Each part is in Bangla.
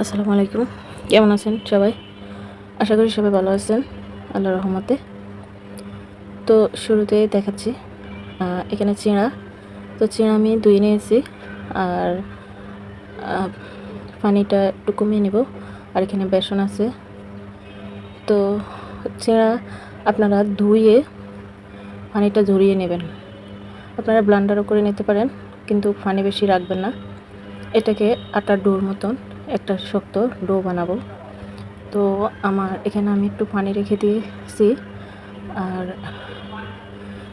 আসসালামু আলাইকুম। কেমন আছেন সবাই? আশা করি সবাই ভালো আছেন আল্লাহ রহমতে। তো শুরুতে দেখাচ্ছি এখানে চিঁড়া তো চিঁড়া আমি ধুয়ে নিয়েছি, আর পানিটা একটু কমিয়ে নেব, আর এখানে বেসন আছে। তো চিঁড়া আপনারা ধুয়ে পানিটা ঝরিয়ে নেবেন। আপনারা ব্লান্ডারও করে নিতে পারেন, কিন্তু পানি বেশি রাখবেন না। এটাকে আটার ডোর মতন একটা শক্ত ডো বানাবো। তো আমার এখানে আমি একটু পানি রেখে দিয়েছি আর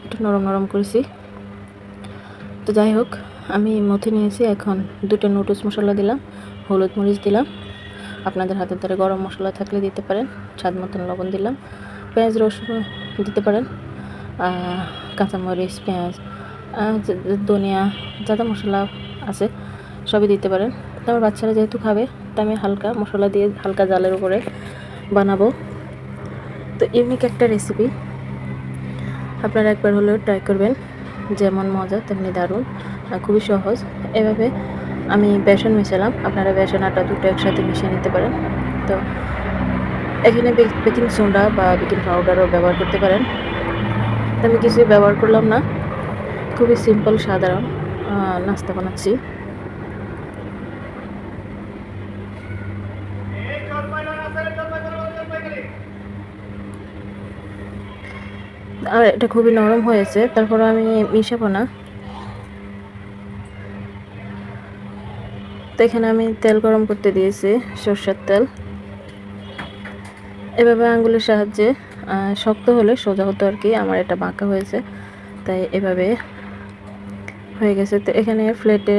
একটু নরম নরম করেছি। তো যাই হোক আমি মথে নিয়েছি এখন দুটো নুডলস মশলা দিলাম হলুদ মরিচ দিলাম আপনাদের হাতের দ্বারা গরম মশলা থাকলে দিতে পারেন স্বাদ মতন লবণ দিলাম পেঁয়াজ রসুন দিতে পারেন কাঁচামরিচ পেঁয়াজ আহ, যে- যে ধনিয়া মশলা আছে সবই দিতে পারেন। তো আমার বাচ্চারা যেহেতু খাবে, তো আমি হালকা মশলা দিয়ে হালকা জালের উপরে বানাবো। তো ইউনিক একটা রেসিপি আপনারা একবার হলেও ট্রাই করবেন, যেমন মজা, তেমনি দারুণ খুবই সহজ। এভাবে আমি বেসন মিশালাম। আপনারা বেসন আটা দুটো একসাথে মিশিয়ে নিতে পারেন। তো এখানে বেকিং সোডা বা বেকিং পাউডারও ব্যবহার করতে পারেন। আমি কিছুই ব্যবহার করলাম না। খুবই সিম্পল সাধারণ নাস্তা বানাচ্ছি আর এটা খুবই নরম হয়েছে, তারপর আমি মিশাবো না। তো এখানে আমি তেল গরম করতে দিয়েছি, সর্ষের তেল। এভাবে আঙ্গুলের সাহায্যে শক্ত হলে সোজা হতো আর কি, আমার এটা বাঁকা হয়েছে, তাই এভাবে হয়ে গেছে। তো এখানে ফ্লেটে,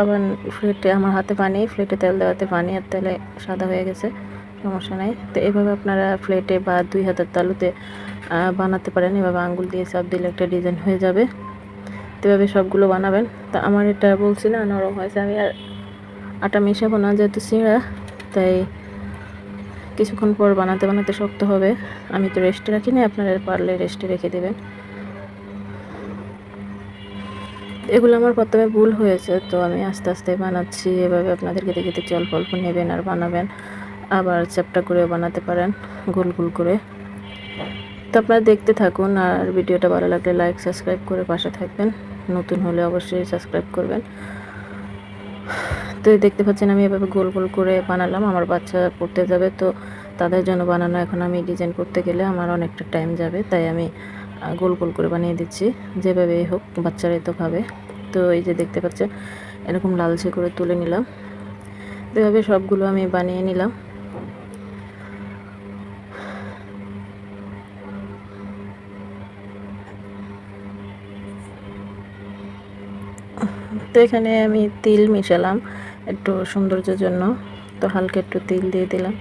আবার ফ্লেটে, আমার হাতে পানি, ফ্লেটে তেল দেওয়াতে পানি আর তেলে সাদা হয়ে গেছে। সমস্যা নাই। তো এভাবে আপনারা ফ্লেটে বা দুই হাতের তালুতে বানাতে পারেন। এভাবে আঙ্গুল দিয়ে চাপ দিলে একটা ডিজাইন হয়ে যাবে। তো এভাবে সবগুলো বানাবেন। তা আমার এটা বলছি না, নরম হয়েছে। আমি আর আটা মেশাবো না যেহেতু সিঁড়া তাই কিছুক্ষণ পর বানাতে বানাতে শক্ত হবে। আমি তো রেস্টে রাখি না আপনারা পারলে রেস্টে রেখে দেবেন। এগুলো আমার প্রথমে ভুল হয়েছে, তো আমি আস্তে আস্তে বানাচ্ছি। এভাবে আপনাদেরকে দেখে দেখে অল্প অল্প নেবেন আর বানাবেন। আবার চ্যাপটা করেও বানাতে পারেন, গোল গোল করে। তো আপনারা দেখতে থাকুন, আর ভিডিওটা ভালো লাগলে লাইক সাবস্ক্রাইব করে পাশে থাকবেন। নতুন হলে অবশ্যই সাবস্ক্রাইব করবেন। তো দেখতে পাচ্ছেন, আমি এভাবে গোল গোল করে বানালাম। আমার বাচ্চা পড়তে যাবে, তো তাদের জন্য বানানো এখন আমি ডিজাইন করতে গেলে আমার অনেকটা টাইম যাবে, তাই আমি গোল গোল করে বানিয়ে দিচ্ছি। যেভাবে হোক, বাচ্চারাই তো খাবে। তো এই যে দেখতে পাচ্ছেন, এরকম লালচে করে তুলে নিলাম। তো এভাবে সবগুলো আমি বানিয়ে নিলাম। তো এখানে আমি তিল মিশালাম একটু সৌন্দর্যের জন্য। তো হালকা একটু তিল দিয়ে দিলাম।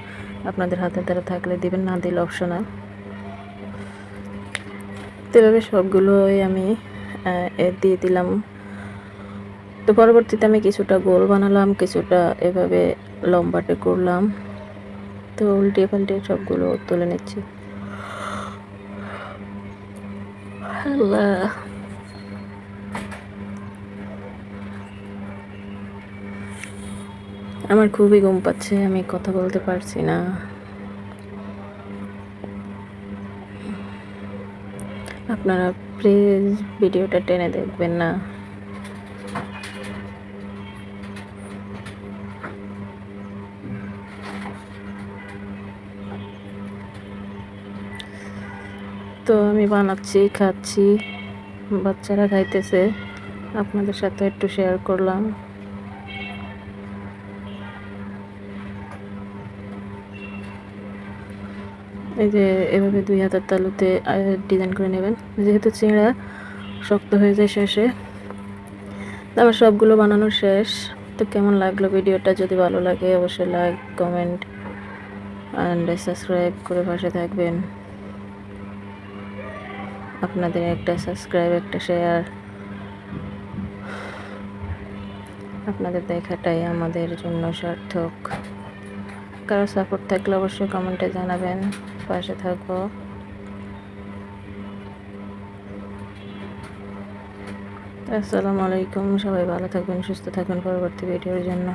আপনাদের হাতে দ্বারা থাকলে দিবেন, না দিলে অপশনাল। তো এভাবে সবগুলোই আমি দিয়ে দিলাম। তো পরবর্তীতে আমি কিছুটা গোল বানালাম, কিছুটা এভাবে লম্বাটে করলাম। তো উল্টে পাল্টে সবগুলো তুলে নিচ্ছি। আল্লাহ। আমার খুবই ঘুম পাচ্ছে, আমি কথা বলতে পারছি না। আপনারা প্লিজ ভিডিওটা টেনে দেখবেন না। তো আমি বানাচ্ছি, খাচ্ছি, বাচ্চারা খাইতেছে। আপনাদের সাথে একটু শেয়ার করলাম। এই যে এভাবে দুই হাতের তালুতে ডিজাইন করে নেবেন। যেহেতু চিংড়া শক্ত হয়ে যায় শেষে, তো আমার সবগুলো বানানো শেষ। তো কেমন লাগল ভিডিওটা? যদি ভালো লাগে, অবশ্যই লাইক কমেন্ট অ্যান্ড সাবস্ক্রাইব করে পাশে থাকবেন। আপনাদের একটা সাবস্ক্রাইব একটা শেয়ার আপনাদের দেখাটাই আমাদের জন্য সার্থক। কারও সাপোর্ট থাকলে অবশ্যই কমেন্টে জানাবেন। পাশে থাকো। আসসালামু আলাইকুম সবাই ভালো থাকবেন সুস্থ থাকবেন পরবর্তী ভিডিওর জন্য।